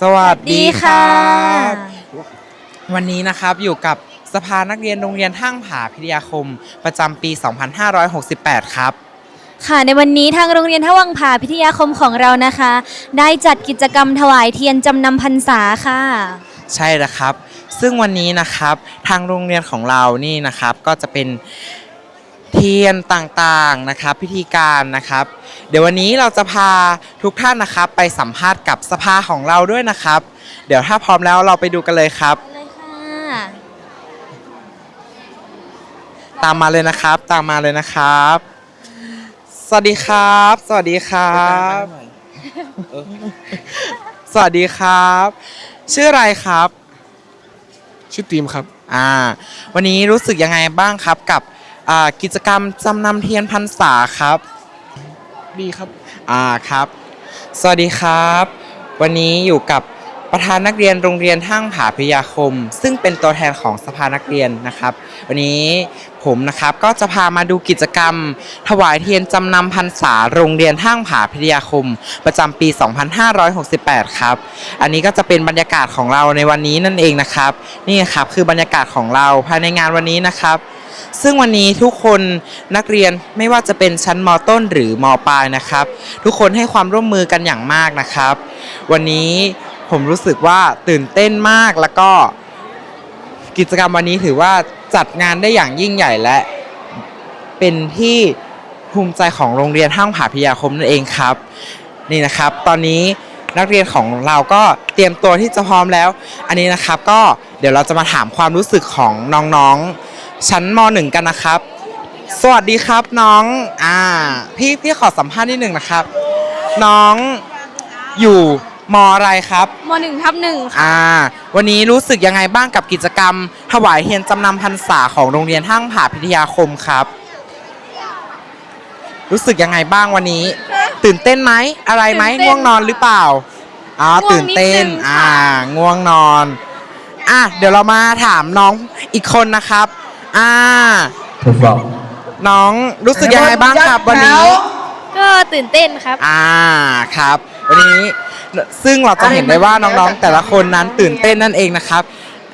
สวัสดีดีครัค่ะบวันนี้นะครับอยู่กับสภานักเรียนโรงเรียนท่างผาพิทยาคม ประจำปี 2568 ครับ ค่ะในวันนี้ทางโรงเรียนทวังผาพิทยาคมของเรานะคะ ได้จัดกิจกรรมถวายเทียนจำนำพรรษาค่ะ ใช่แล้วครับ ซึ่งวันนี้นะครับทางโรงเรียนของเรานี่นะครับก็จะเป็น เทียนต่างๆนะครับพิธีการนะครับ เดี๋ยววันนี้เราจะพาทุกท่านนะครับ ไปสัมภาษณ์กับสภาของเราด้วยนะครับ เดี๋ยวถ้าพร้อมแล้วเราไปดูกันเลยครับ เลยค่ะ ตามมาเลยนะครับ ตามมาเลยนะครับ สวัสดีครับ สวัสดีครับ สวัสดีครับ ชื่ออะไรครับ ชื่อทีมครับ อ่า วันนี้รู้สึกยังไงบ้างครับกับ อ่ากิจกรรมจำนำเทียนพรรษาครับ ดีครับ อ่าครับ สวัสดีครับ วันนี้อยู่กับประธานนักเรียนโรงเรียนท่างผาพิทยาคม ซึ่งเป็นตัวแทนของสภานักเรียนนะครับ วันนี้ผมนะครับก็จะพามาดูกิจกรรม ถวายเทียนจำนำพรรษาโรงเรียนท่างผาพิทยาคม ประจำปี 2568 ครับ อันนี้ก็จะเป็นบรรยากาศของเราในวันนี้นั่นเองนะครับ นี่ครับคือบรรยากาศของเราภายในงานวันนี้นะครับ ซึ่งวันนี้ทุกคนนักเรียนไม่ว่าจะเป็นชั้นมต้นหรือมปลายนะครับ ทุกคนให้ความร่วมมือกันอย่างมากนะครับ วันนี้ผมรู้สึกว่าตื่นเต้นมากแล้วก็กิจกรรมวันนี้ถือว่าจัดงานได้อย่างยิ่งใหญ่และ เป็นที่ภูมิใจของโรงเรียนห้างผาพิยาคมนั่นเองครับ นี่นะครับ ตอนนี้นักเรียนของเราก็เตรียมตัวที่จะพร้อมแล้ว อันนี้นะครับก็เดี๋ยวเราจะมาถามความรู้สึกของน้องๆ ชั้นม .1 กันนะครับ สวัสดีครับน้องอ่าพี่พี่ขอสัมภาษณ์นิดหนึ่งนะครับ น้องอยู่มอะไรครับมหนึ่งทับหนึ่งอ่า วันนี้รู้สึกยังไงบ้างกับกิจกรรม ถวายเทียนจำนำพรรษาของโรงเรียนห้างผาพิทยาคมครับ รู้สึกยังไงบ้างวันนี้ ตื่นเต้นไหมอะไรไหมง่วงนอนหรือเปล่าอ๋อตื่นเต้นอ่า ง่วงนอน อะเดี๋ยวเรามาถามน้องอีกคนนะครับ อ่า ถูกต้องน้องรู้สึกยังไงบ้างครับวันนี้ ก็ตื่นเต้นครับ อ่าครับ วันนี้ซึ่งเราจะเห็นได้ว่าน้องๆ แต่ละคนนั้นตื่นเต้นนั่นเองนะครับ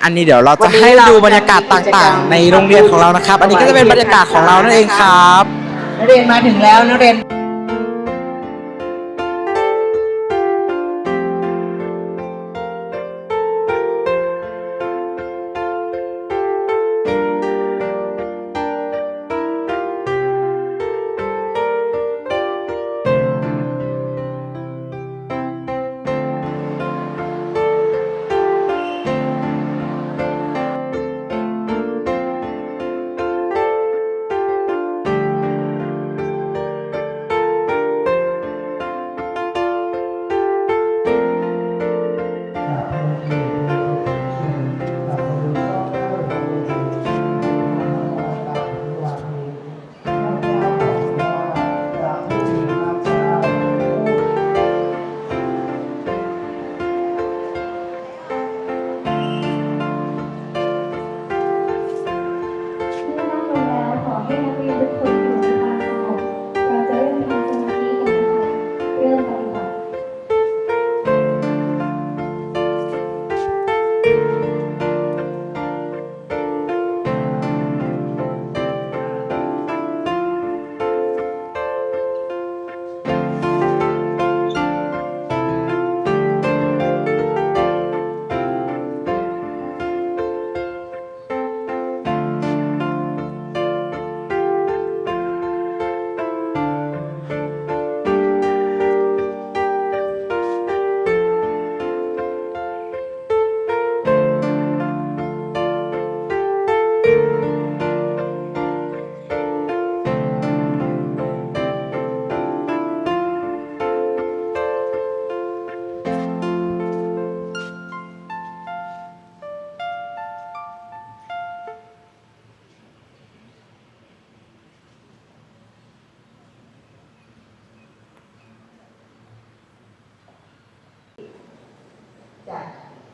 อันนี้เดี๋ยวเราจะให้ดูบรรยากาศต่างๆ ในโรงเรียนของเรานะครับ อันนี้ก็จะเป็นบรรยากาศของเรานั่นเองครับ นักเรียนมาถึงแล้วนักเรียน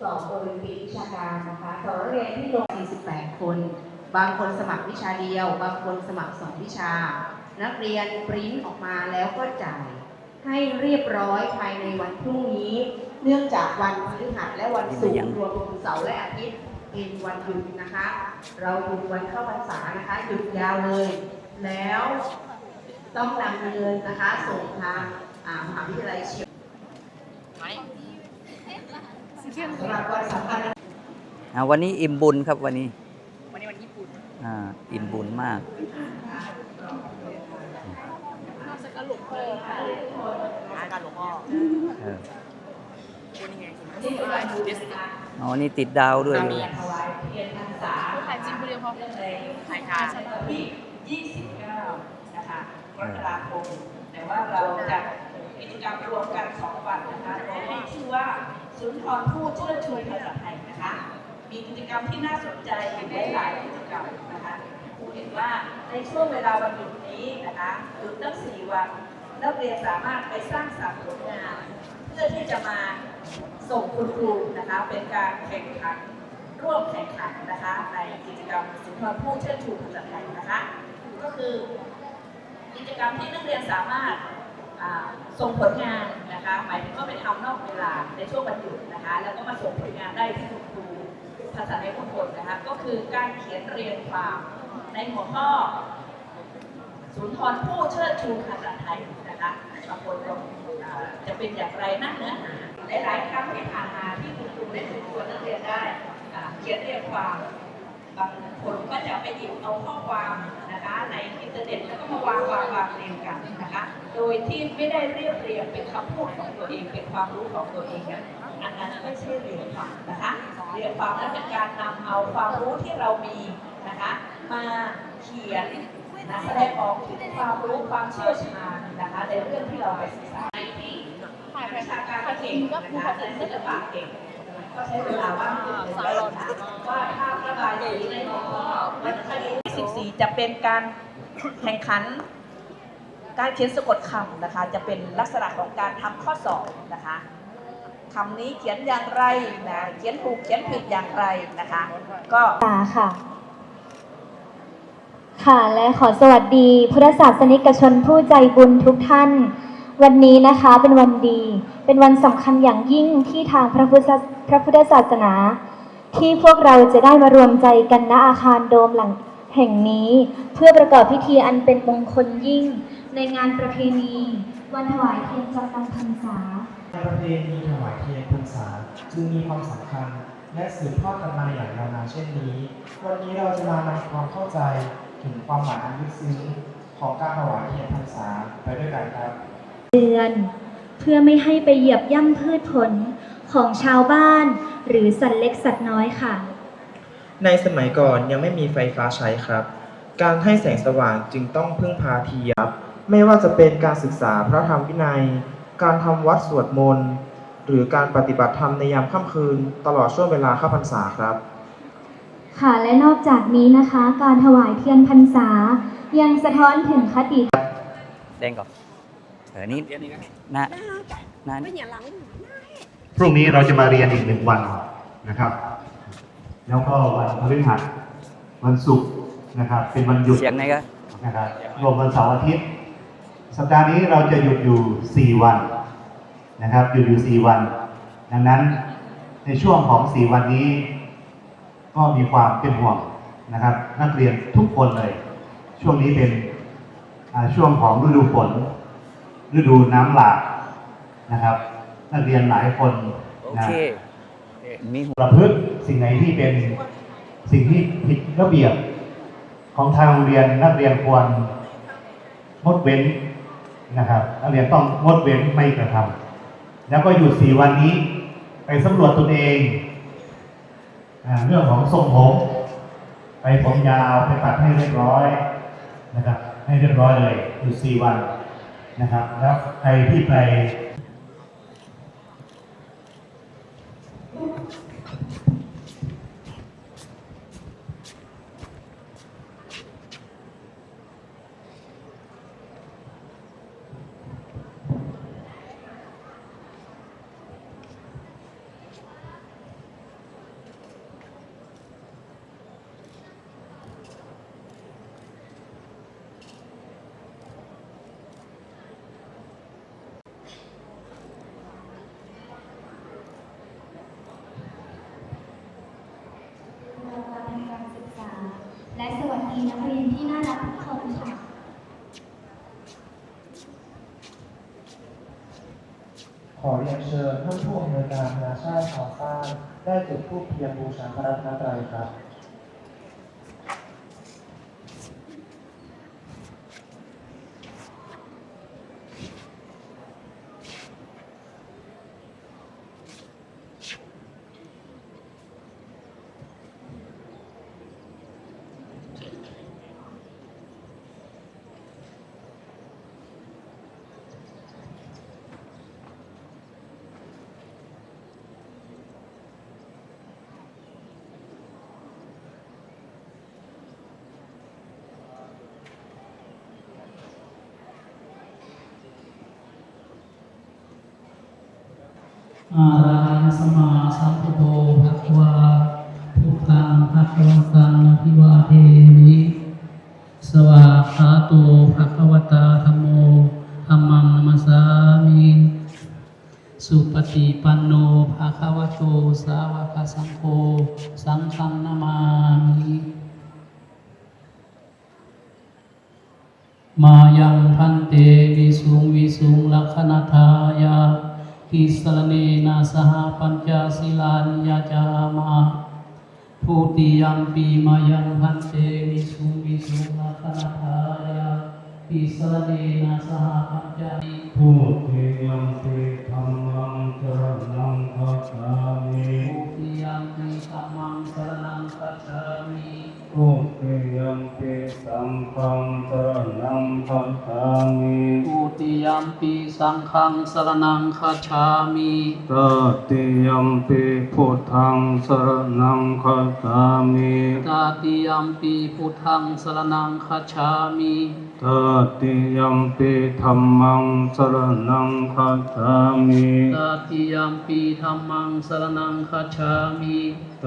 สอบโอลิมปิกวิชาการนะคะสอนนักเรียนที่ลง 48 คน บางคนสมัครวิชาเดียว บางคนสมัครสองวิชา นักเรียนปริ้นออกมาแล้วก็จ่าย ให้เรียบร้อยภายในวันพรุ่งนี้ เนื่องจากวันพฤหัสและวันศุกร์รวมถึงเสาร์และอาทิตย์เป็นวันหยุดนะคะ เราหยุดวันเข้าพรรษานะคะหยุดยาวเลย แล้วต้องนำเงินนะคะส่งทางมหาวิทยาลัยเชียง สำหรับวันสำคัญอ่าวันนี้อิ่มบุญครับวันนี้ วันนี้วันญี่ปุ่นอ่าอิ่มบุญมากเอออ๋อ นี่ติดดาวด้วยลูกถวายเทียนพรรษาขายจริงผู้เดียวพอในขายทานที่29นะคะกรกฎาคมแต่ว่าเราจัดกิจกรรมรวมกัน2วันนะคะโดยให้ชื่อว่า ศูนทรผู้เชิดชูภาษาไทยนะคะ มีกิจกรรมที่น่าสนใจอยู่หลายกิจกรรมนะคะครูเห็นว่าในช่วงเวลาวันหยุดนี้นะคะหยุดตั้ง4วันนักเรียนสามารถไปสร้างสรรค์ผลงาน เพื่อที่จะมาส่งคุณครูนะคะเป็นการแข่งขันร่วมแข่งขันนะคะในกิจกรรมสุนทรภู่เชิดชูภาษาไทยนะคะ ก็คือกิจกรรมที่นักเรียนสามารถ ส่งผลงานนะคะหมายถึงว่าไปทำนอกเวลาในช่วงวันหยุดนะคะ แล้วก็มาส่งผลงานได้ที่คุณครูภาษาในทุกคนนะคะ ก็คือการเขียนเรียงความในหัวข้อศูนย์ทรผู้เชิดชูภาษาไทยนะคะบางคนก็จะเป็นอย่างไรนั่นเนื้อหาหลายๆครั้งที่ผ่านมาที่คุณครูได้ฝึกฝนนักเรียนได้เขียนเรียงความบางคนก็จะไปหยิบเอาข้อความ นะคะในอินเทอร์เน็ตแล้วก็มาวางวางวางเรียงกันนะคะ โดยที่ไม่ได้เรียบเรียงเป็นคำพูดของตัวเองเป็นความรู้ของตัวเองนะอันนั้นไม่ใช่เรียงความนะคะเรียงความนั้นเป็นการนำเอาความรู้ที่เรามีนะคะ มาเขียนนะแสดงออกถึงความรู้ความเชี่ยวชาญนะคะในเรื่องที่เราไปศึกษาในที่วิชาการเก่งนะคะในศิลปะเก่งก็ใช้เวลาว่างเป็นเดือน 4 จะเป็นการแข่งขัน การเขียนสะกดคำนะคะ จะเป็นลักษณะของการทำข้อสอบนะคะคำนี้เขียนอย่างไรนะเขียนถูกเขียนผิดอย่างไรนะคะ ก็ค่ะค่ะ ค่ะและขอสวัสดีพุทธศาสนิกชนผู้ใจบุญทุกท่าน วันนี้นะคะเป็นวันดี เป็นวันสำคัญอย่างยิ่งที่ทางพระพุทธพระพุทธศาสนา ที่พวกเราจะได้มารวมใจกันณอาคารโดมหลัง แห่งนี้เพื่อประกอบพิธีอันเป็นมงคลยิ่ง ในงานประเพณี วันถวายเทียนจำนำพรรษาประเพณีถวายเทียนพรรษาจึงมีความสำคัญ และสืบทอดกันมาอย่างยาวนานเช่นนี้ วันนี้เราจะมานำความเข้าใจถึงความหมายอันลึกซึ้งของการถวายเทียนพรรษาไปด้วยกันครับ เดือนเพื่อไม่ให้ไปเหยียบย่ำพืชผลของชาวบ้าน หรือสัตว์เล็กสัตว์น้อยค่ะ ในสมัยก่อนยังไม่มีไฟฟ้าใช้ครับ การให้แสงสว่างจึงต้องพึ่งพาเทียนไม่ว่าจะเป็นการศึกษาพระธรรมวินัย การทำวัดสวดมนต์ หรือการปฏิบัติธรรมในยามค่ำคืน ตลอดช่วงเวลาเข้าพรรษาครับ ค่ะและนอกจากนี้นะคะ การถวายเทียนพรรษา ยังสะท้อนถึงคติแดงก่อนเออนี่นะนะพรุ่งนี้เราจะมาเรียนอีกหนึ่งวันนะครับ แล้วก็วันพฤหัสวันศุกร์นะครับ เป็นวันหยุดเสียงไหนก็นะครับรวมวันเสาร์อาทิตย์ สัปดาห์นี้เราจะหยุดอยู่ 4 วันนะครับหยุดอยู่ 4 วัน ดังนั้นในช่วงของ 4 วันนี้ ก็มีความเป็นห่วงนะครับ นักเรียนทุกคนเลย ช่วงนี้เป็นอ่าช่วงของฤดูฝนฤดูน้ำหลากนะครับ นักเรียนหลายคนโอนะเคมีหัวประพฤติ สิ่งไหนที่เป็นสิ่งที่ผิดระเบียบของทางโรงเรียนนักเรียนควรงดเว้นนะครับนักเรียนต้องงดเว้นไม่กระทำแล้วก็หยุดสี่วันนี้ไปสำรวจตนเองอเรื่องของทรงผมไปผมยาวไปตัดให้เรียบร้อยนะครับ ให้เรียบร้อยเลยหยุดสี่วันนะครับ แล้วใครที่ไป ขอเรียนเชิญท่านผู้อำนวยการคณะชาติชาวซ่านได้จุดธูปเทียนบูชาพระรัตนตรัยครับ อาระหังสมาสัมพุทโธภคะวา สังฆังสรณังคัจฉามิตติยัมปิพุทธังสรณังคัจฉามิตาติยัมปีพุทธังสรณังคัจฉามิ ตติยัมปิธัมมังสรณังคัจฉามิตาติยัมปีธัมมังสรณังคัจฉามิต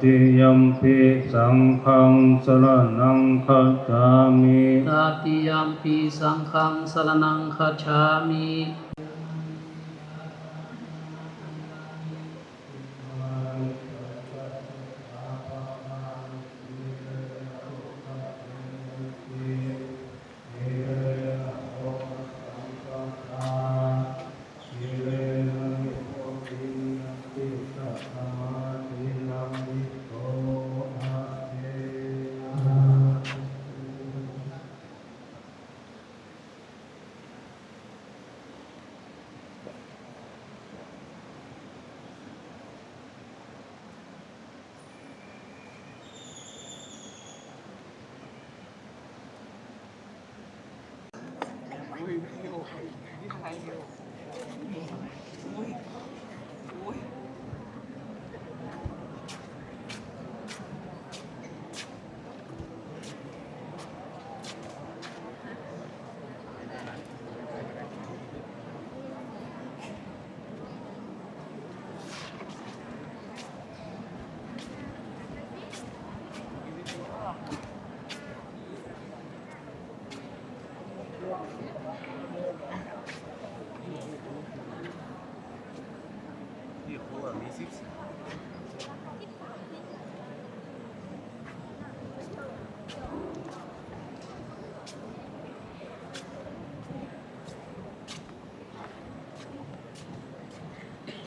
ติยัมปิสังฆังสรณังคัจฉามิตาติยัมปีสังฆังสรณังคัจฉามิ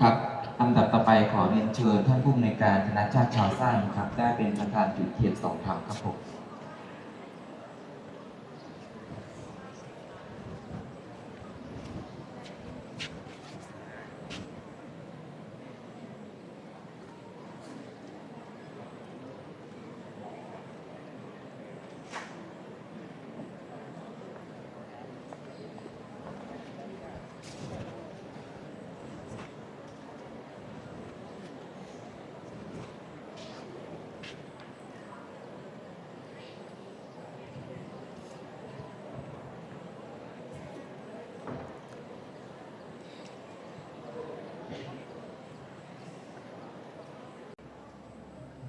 ครับลำดับต่อไปขอเรียนเชิญท่านผู้อำนวยการคณะชาติชาวซ่างครับ ได้เป็นประธานจุดเทียนสองครั้งครับผม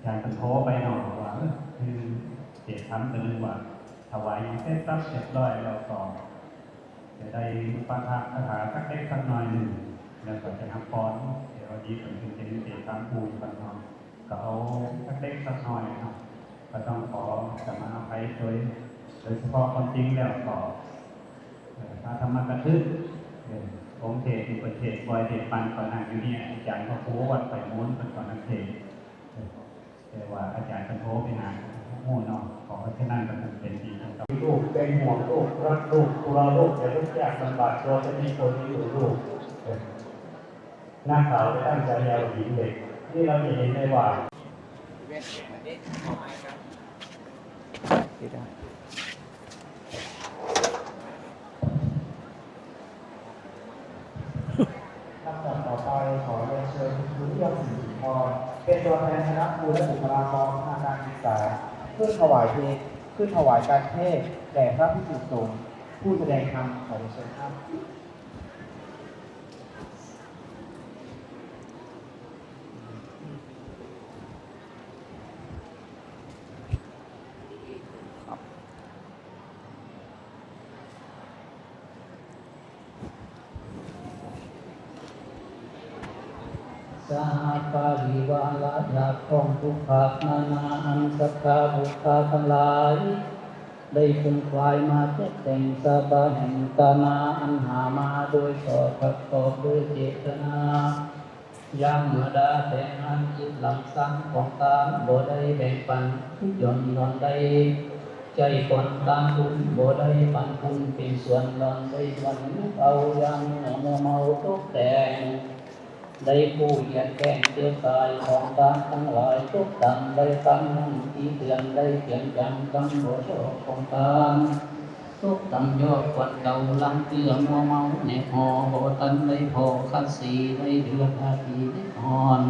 จารย์กันโทรไปหน่อยว่าคือเจ็ดคำแต่นึงว่าถวายเส้นตั้งเสร็จร้อยแล้วก็จะได้ปาฐะคาถาสักเล็กสักหน่อยหนึ่งแล้วก็จะทำฟ้อนเดี๋ยววันนี้ผมถึงจะเจ็ดคำปูกันหน่อยก็เอาสักเล็กสักหน่อยเนาะก็ต้องขอสมาอภัยโดยโดยเฉพาะความจริงแล้วก็เอ่อพระธรรมกถึกเอ่อองค์ผมเทศอยู่ประเทศบอยเทศปันก่อนหน้าอยู่เนี่ยอาจารย์เขาโพวัดไปม้วนเป็นก่อนนักเทศ แต่ว่าอาจารย์เป็นโพไปหาโม่เนาะขอให้นั่นมันเป็นดีครับลูกเป็นห่วงลูกรักลูกตัวลูกอย่าลูกยากลำบากตัวจะมีคนที่อยู่ลูกหน้าขาวจะตั้งใจยาวหญิงเด็กนี่เราจะเห็นได้ว่าลำดับต่อไปขอเรียนเชิญคุณเยี่ยมศรีสุนทร เป็นตัวแทนคณะครูและบุคลากรทางการศึกษาขึ้นถวายเพลงขึ้นถวายการเทศแด่พระพิสุสงฆ์ผู้แสดงธรรมขอเรียนเชิญครับ สหปาริวาลาญาของทุกภาค นานาอันสักกาบุคาทั้งหลาย ได้คุนควายมาเจ็ดแต่งสาบาแห่งตานาอันหามาโดยชอบประกอบด้วยเจตนายังเมื่อดาแต่งอันจิตหลังสังของตามบ่ได้แบ่งปันย่อนนอนได้ใจก่อนตามคุณบ่ได้ปันคุณเป็นส่วนนอนได้วันเอายังเมื่อเมาตกแต่ง ได้ผู้เหยียดแก่งเตือกายของตามทั้งหลายทุกตังได้ตั้งที่เตือนได้เขียนจำคำโบชอของตามทุกตังยอดกวนเก่าลังเตือมัวเมาในหอโบตันได้พอคันสีได้เดือนอาทีได้อ่อน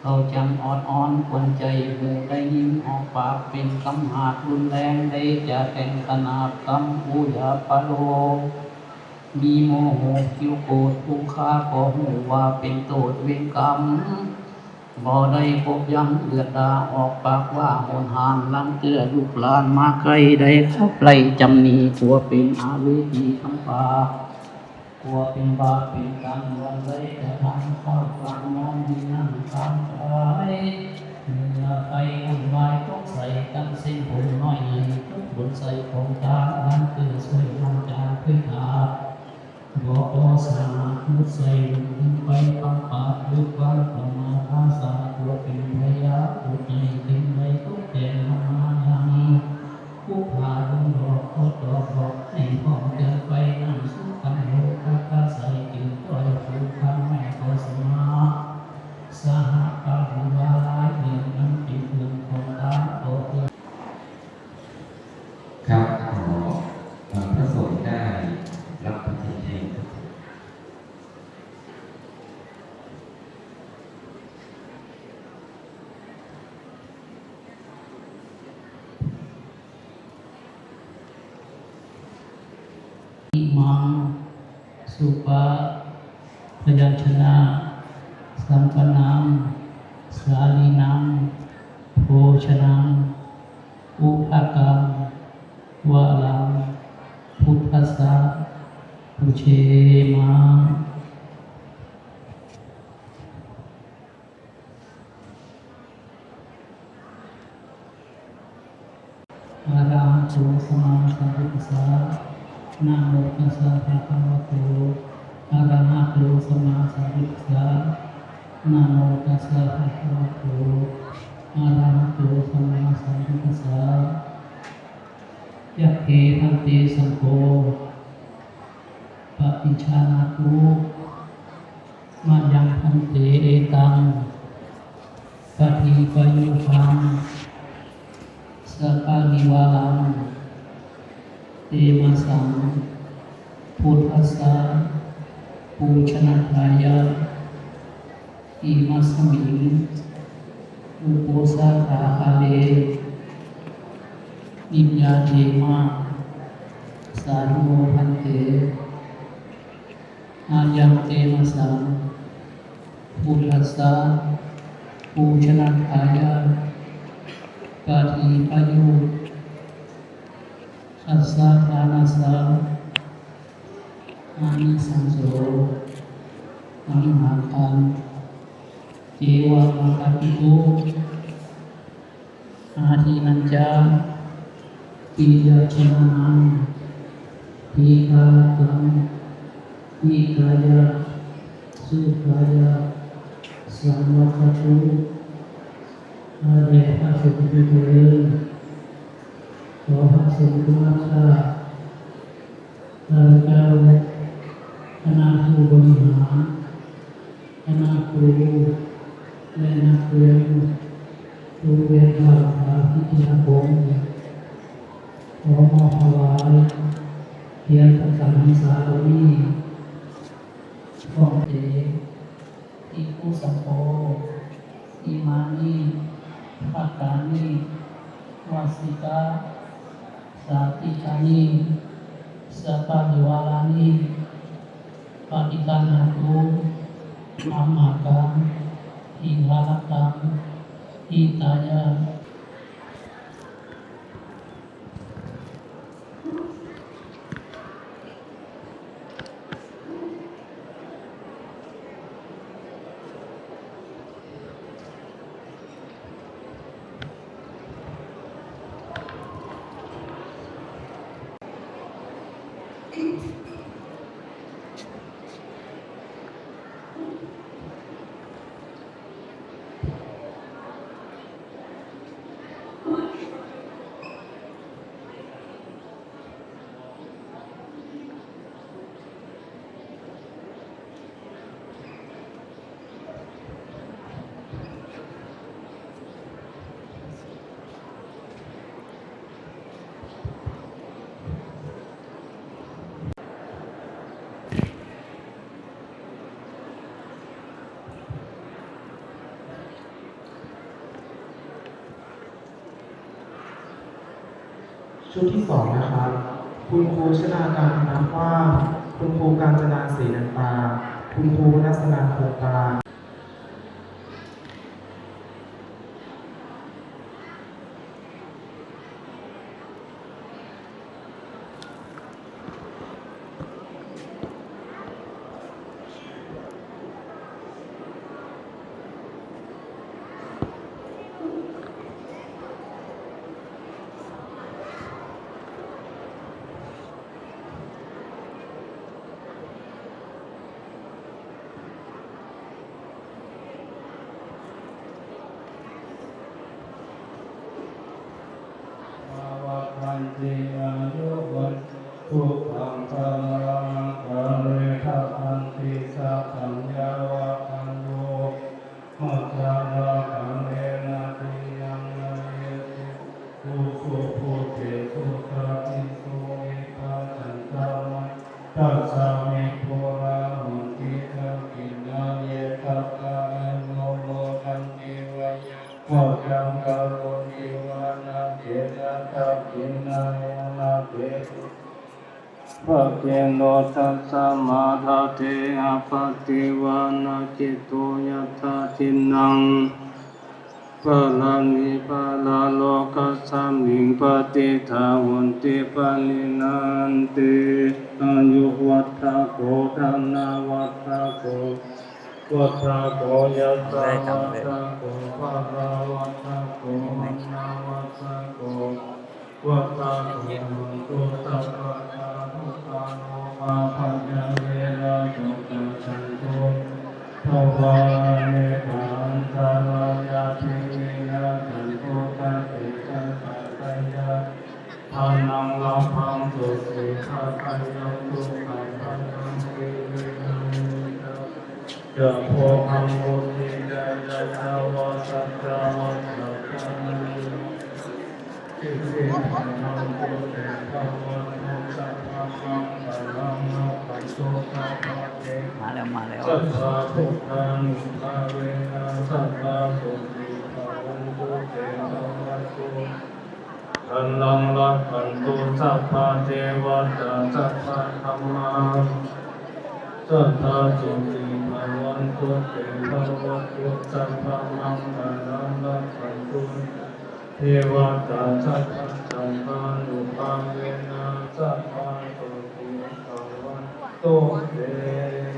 เขาจำอ่อนอ่อนควรใจเพื่อได้ยินออกปากเป็นคำหาดรุนแรงได้จะแต่งขนาบคำอุยาปะโล มีโมโหคิวโกรธผู้ค้าก็หูว่าเป็นโทษเวรกรรมบ่ได้พบยังเลือดดาออกปากว่าหนหานลังเกลือลูกหลานมาไกลได้เข้าไกลจำนีตัวเป็นอาเวทีคำปากกลัวเป็นบาปเป็นกรรมวันใดจะทำข้าวฟังมองที่นั่งทำไปเมื่อไปวุ่นวายต้องใส่กันเส้นผมน้อยใหญ่ทุกบนใส่ของตาอันคือสวย บอกว่าสามุใส่ลงไปคำปากด้วยความประมาทอาสาตัวเป็นพยาอุดใอาราหัตุสมมาสัมพุทธัสสะนะ โมตัสสะภะคะวะโต อะระหะโตสัมมาสัมพุทธัสสะนะโมตัสสะภะคะวะโตอะระหะโตสัมมาสัมพุทธัสสะยะเททันเตสังโฆปฏิชานาตุมายังพันเตเอตังปฏิปยุพังสัพพะนิวาลัง เตมาสังพุทธัสสะปูชนะทายาอิมัสมิงอุโปสาขาคาเลนิญญาเทมาสาธุโมพันเตอายังเตมาสังพุทธัสสะปูชนะทายาปาฏิปายุ สัสสะทานัสสะอานิสังโสอริหาคันเจวะมะคปิโกอาทินันจาปิยชนะนังปีกาตัง อิกายะสุขายะสัมมาคตุอาเรหะสุขิเตขอพระสงฆ์ทุกท่านข้าข้าพเจ้าคณะผู้บริหารคณะครูและนักเรียนโรงเรียนภาคาพิทยาคมขอมอบถวายเพียรประการหันษาเหล่านี้ข้องเจอิคุสัมโพอิมานิภาคานิวาสิกาสาติกานิสัพพะดิวาลานิปฏิการนาตุอามากังอิหาลกังอิตายะ ชุดที่สองนะครับ คุณครูชนาการน้ำว่า คุณครูการจนาศรีนันตา คุณครูนัสนาโครงการ ลานิปะลาโลกัสสามิงปฏิทาวันติปะลินันติอายุวัฏฏะโกธรรนาวัฏฏะโกวัฏะโกยัสสะวัฏะโกภะคะวัฏะโกมังนาวัฏะโกวัฏะโกตุสัพพะทาทุกขาโนมาภัญญาเวนะตุตังฉันตุภวาเน สิขะกัญญังตุขังพันธังสิวินังจะโพคังบุติยะยะสาวะสัจจาวัสสะจังสิสิปันนังตุเตภะวันตุสัพพะมังคลังนะปันตุสัพพะเตมาแล้วมาแล้วสัพพะพุทธังภาเวนะสัพพะสุติภาวันตุเตภะวันตุ อันลังลักขันตุสัพพะเทวตาสัพพะธรรมาสัทธาสุติภาวันตุเตภะวัตุสัพพะมังคลังลักขันตุเทวตาสัพพะสัมมานุภาเวนะสัพพะสุติภาวันตุเต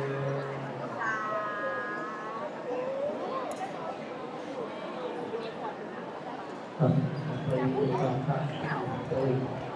Calvary